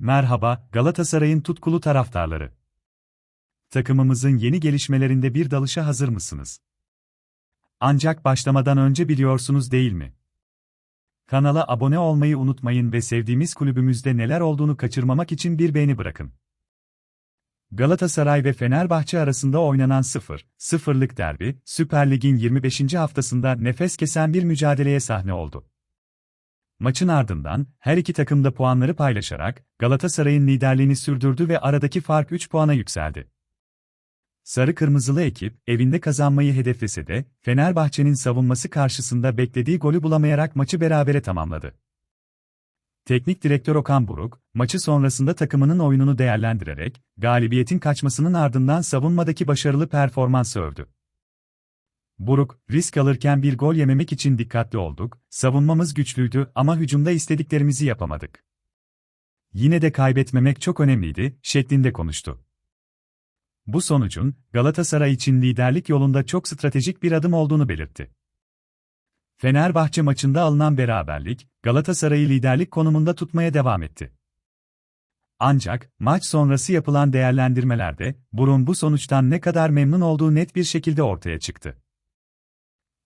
Merhaba, Galatasaray'ın tutkulu taraftarları. Takımımızın yeni gelişmelerinde bir dalışa hazır mısınız? Ancak başlamadan önce biliyorsunuz değil mi? Kanala abone olmayı unutmayın ve sevdiğimiz kulübümüzde neler olduğunu kaçırmamak için bir beğeni bırakın. Galatasaray ve Fenerbahçe arasında oynanan 0-0'lık derbi, Süper Lig'in 25. haftasında nefes kesen bir mücadeleye sahne oldu. Maçın ardından her iki takım da puanları paylaşarak Galatasaray'ın liderliğini sürdürdü ve aradaki fark 3 puana yükseldi. Sarı kırmızılı ekip evinde kazanmayı hedeflese de Fenerbahçe'nin savunması karşısında beklediği golü bulamayarak maçı berabere tamamladı. Teknik direktör Okan Buruk, maçı sonrasında takımının oyununu değerlendirerek galibiyetin kaçmasının ardından savunmadaki başarılı performansı övdü. Buruk, risk alırken bir gol yememek için dikkatli olduk, savunmamız güçlüydü ama hücumda istediklerimizi yapamadık. Yine de kaybetmemek çok önemliydi, şeklinde konuştu. Bu sonucun, Galatasaray için liderlik yolunda çok stratejik bir adım olduğunu belirtti. Fenerbahçe maçında alınan beraberlik, Galatasaray'ı liderlik konumunda tutmaya devam etti. Ancak, maç sonrası yapılan değerlendirmelerde, Burun bu sonuçtan ne kadar memnun olduğu net bir şekilde ortaya çıktı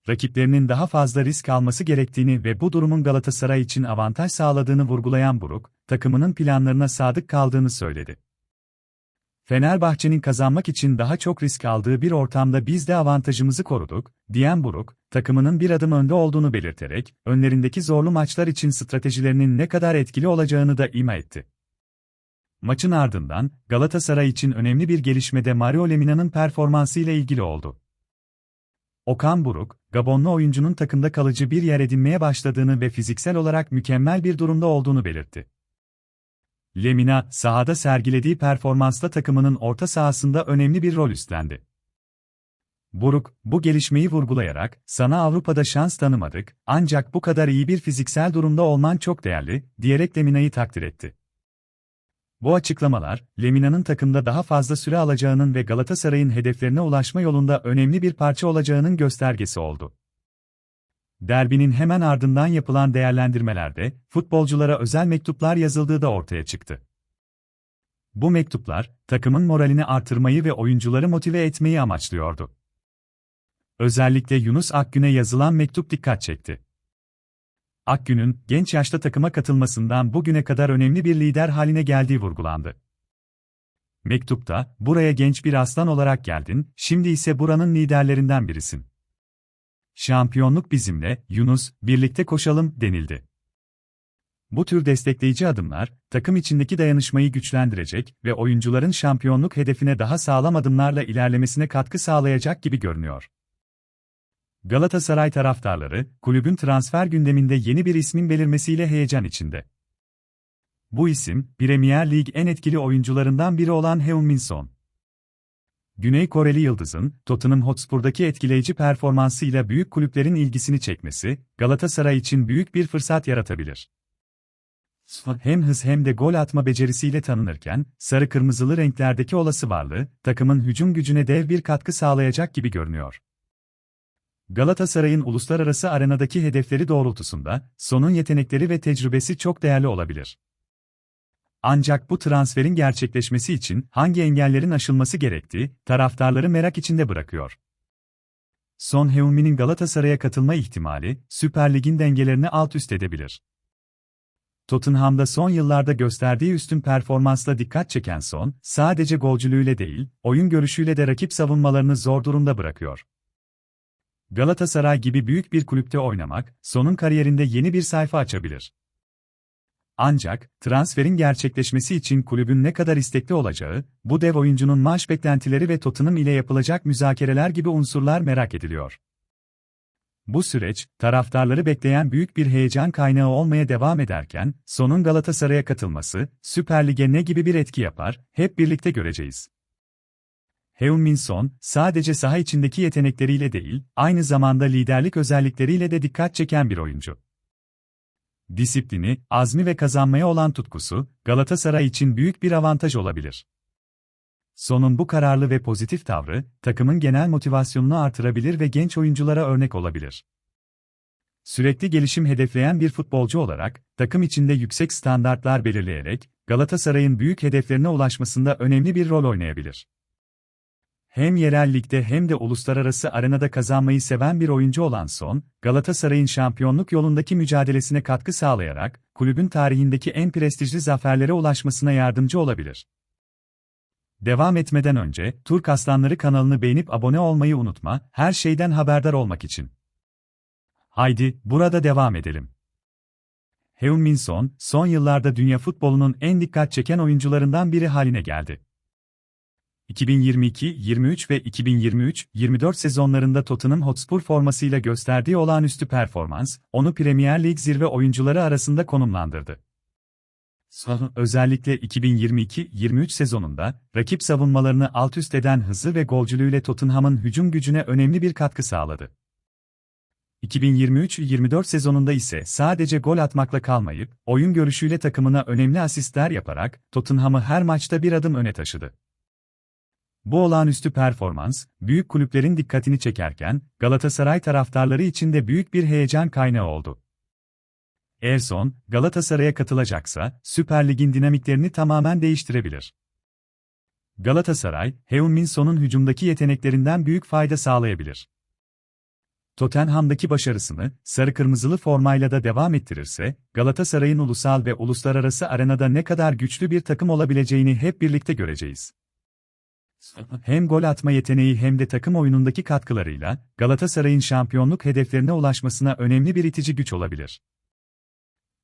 rakiplerinin daha fazla risk alması gerektiğini ve bu durumun Galatasaray için avantaj sağladığını vurgulayan Buruk, takımının planlarına sadık kaldığını söyledi. Fenerbahçe'nin kazanmak için daha çok risk aldığı bir ortamda biz de avantajımızı koruduk, diyen Buruk, takımının bir adım önde olduğunu belirterek, önlerindeki zorlu maçlar için stratejilerinin ne kadar etkili olacağını da ima etti. Maçın ardından, Galatasaray için önemli bir gelişmede Mario Lemina'nın performansı ile ilgili oldu. Okan Buruk, Gabonlu oyuncunun takımda kalıcı bir yer edinmeye başladığını ve fiziksel olarak mükemmel bir durumda olduğunu belirtti. Lemina, sahada sergilediği performansla takımının orta sahasında önemli bir rol üstlendi. Buruk, bu gelişmeyi vurgulayarak, sana Avrupa'da şans tanımadık, ancak bu kadar iyi bir fiziksel durumda olman çok değerli, diyerek Lemina'yı takdir etti. Bu açıklamalar, Lemina'nın takımda daha fazla süre alacağının ve Galatasaray'ın hedeflerine ulaşma yolunda önemli bir parça olacağının göstergesi oldu. Derbinin hemen ardından yapılan değerlendirmelerde, futbolculara özel mektuplar yazıldığı da ortaya çıktı. Bu mektuplar, takımın moralini artırmayı ve oyuncuları motive etmeyi amaçlıyordu. Özellikle Yunus Akgün'e yazılan mektup dikkat çekti. Akgün'ün genç yaşta takıma katılmasından bugüne kadar önemli bir lider haline geldiği vurgulandı. Mektupta, buraya genç bir aslan olarak geldin, şimdi ise buranın liderlerinden birisin. Şampiyonluk bizimle, Yunus, birlikte koşalım, denildi. Bu tür destekleyici adımlar, takım içindeki dayanışmayı güçlendirecek ve oyuncuların şampiyonluk hedefine daha sağlam adımlarla ilerlemesine katkı sağlayacak gibi görünüyor. Galatasaray taraftarları, kulübün transfer gündeminde yeni bir ismin belirmesiyle heyecan içinde. Bu isim, Premier Lig en etkili oyuncularından biri olan Heung-min Son. Güney Koreli Yıldız'ın, Tottenham Hotspur'daki etkileyici performansıyla büyük kulüplerin ilgisini çekmesi, Galatasaray için büyük bir fırsat yaratabilir. Hem hız hem de gol atma becerisiyle tanınırken, sarı-kırmızılı renklerdeki olası varlığı, takımın hücum gücüne dev bir katkı sağlayacak gibi görünüyor. Galatasaray'ın uluslararası arenadaki hedefleri doğrultusunda, sonun yetenekleri ve tecrübesi çok değerli olabilir. Ancak bu transferin gerçekleşmesi için hangi engellerin aşılması gerektiği, taraftarları merak içinde bırakıyor. Son Heung-min'in Galatasaray'a katılma ihtimali, Süper Lig'in dengelerini alt üst edebilir. Tottenham'da son yıllarda gösterdiği üstün performansla dikkat çeken Son, sadece golcülüğüyle değil, oyun görüşüyle de rakip savunmalarını zor durumda bırakıyor. Galatasaray gibi büyük bir kulüpte oynamak, Son'un kariyerinde yeni bir sayfa açabilir. Ancak, transferin gerçekleşmesi için kulübün ne kadar istekli olacağı, bu dev oyuncunun maaş beklentileri ve Tottenham ile yapılacak müzakereler gibi unsurlar merak ediliyor. Bu süreç, taraftarları bekleyen büyük bir heyecan kaynağı olmaya devam ederken, Son'un Galatasaray'a katılması, Süper Lig'e ne gibi bir etki yapar, hep birlikte göreceğiz. Heung-min Son, sadece saha içindeki yetenekleriyle değil, aynı zamanda liderlik özellikleriyle de dikkat çeken bir oyuncu. Disiplini, azmi ve kazanmaya olan tutkusu, Galatasaray için büyük bir avantaj olabilir. Son'un bu kararlı ve pozitif tavrı, takımın genel motivasyonunu artırabilir ve genç oyunculara örnek olabilir. Sürekli gelişim hedefleyen bir futbolcu olarak, takım içinde yüksek standartlar belirleyerek, Galatasaray'ın büyük hedeflerine ulaşmasında önemli bir rol oynayabilir. Hem yerel ligde hem de uluslararası arenada kazanmayı seven bir oyuncu olan Son, Galatasaray'ın şampiyonluk yolundaki mücadelesine katkı sağlayarak, kulübün tarihindeki en prestijli zaferlere ulaşmasına yardımcı olabilir. Devam etmeden önce, Turk Aslanları kanalını beğenip abone olmayı unutma, her şeyden haberdar olmak için. Haydi, burada devam edelim. Heung-min Son, son yıllarda dünya futbolunun en dikkat çeken oyuncularından biri haline geldi. 2022-23 ve 2023-24 sezonlarında Tottenham Hotspur formasıyla gösterdiği olağanüstü performans, onu Premier Lig zirve oyuncuları arasında konumlandırdı. Son, özellikle 2022-23 sezonunda, rakip savunmalarını alt üst eden hızı ve golcülüğüyle Tottenham'ın hücum gücüne önemli bir katkı sağladı. 2023-24 sezonunda ise sadece gol atmakla kalmayıp, oyun görüşüyle takımına önemli asistler yaparak, Tottenham'ı her maçta bir adım öne taşıdı. Bu olağanüstü performans, büyük kulüplerin dikkatini çekerken, Galatasaray taraftarları için de büyük bir heyecan kaynağı oldu. Erson, Galatasaray'a katılacaksa, Süper Lig'in dinamiklerini tamamen değiştirebilir. Galatasaray, Heung-min Son'un hücumdaki yeteneklerinden büyük fayda sağlayabilir. Tottenham'daki başarısını, sarı-kırmızılı formayla da devam ettirirse, Galatasaray'ın ulusal ve uluslararası arenada ne kadar güçlü bir takım olabileceğini hep birlikte göreceğiz. Hem gol atma yeteneği hem de takım oyunundaki katkılarıyla, Galatasaray'ın şampiyonluk hedeflerine ulaşmasına önemli bir itici güç olabilir.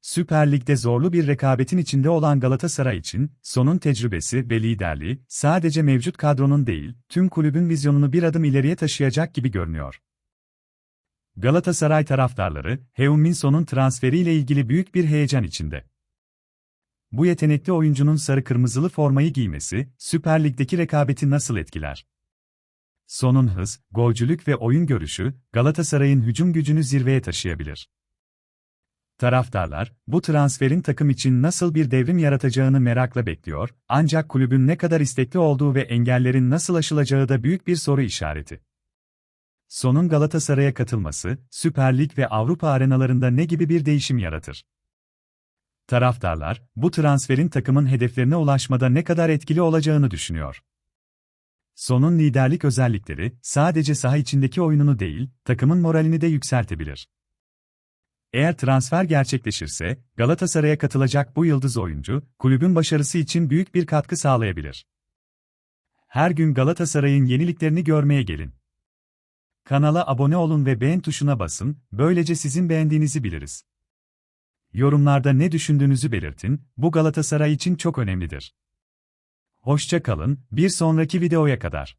Süper Lig'de zorlu bir rekabetin içinde olan Galatasaray için, sonun tecrübesi ve liderliği, sadece mevcut kadronun değil, tüm kulübün vizyonunu bir adım ileriye taşıyacak gibi görünüyor. Galatasaray taraftarları, Heung-min Son'un transferiyle ilgili büyük bir heyecan içinde. Bu yetenekli oyuncunun sarı-kırmızılı formayı giymesi, Süper Lig'deki rekabeti nasıl etkiler? Son'un hız, golcülük ve oyun görüşü, Galatasaray'ın hücum gücünü zirveye taşıyabilir. Taraftarlar, bu transferin takım için nasıl bir devrim yaratacağını merakla bekliyor, ancak kulübün ne kadar istekli olduğu ve engellerin nasıl aşılacağı da büyük bir soru işareti. Son'un Galatasaray'a katılması, Süper Lig ve Avrupa arenalarında ne gibi bir değişim yaratır? Taraftarlar, bu transferin takımın hedeflerine ulaşmada ne kadar etkili olacağını düşünüyor. Son'un liderlik özellikleri, sadece saha içindeki oyununu değil, takımın moralini de yükseltebilir. Eğer transfer gerçekleşirse, Galatasaray'a katılacak bu yıldız oyuncu, kulübün başarısı için büyük bir katkı sağlayabilir. Her gün Galatasaray'ın yeniliklerini görmeye gelin. Kanala abone olun ve beğen tuşuna basın, böylece sizin beğendiğinizi biliriz. Yorumlarda ne düşündüğünüzü belirtin, bu Galatasaray için çok önemlidir. Hoşça kalın, bir sonraki videoya kadar.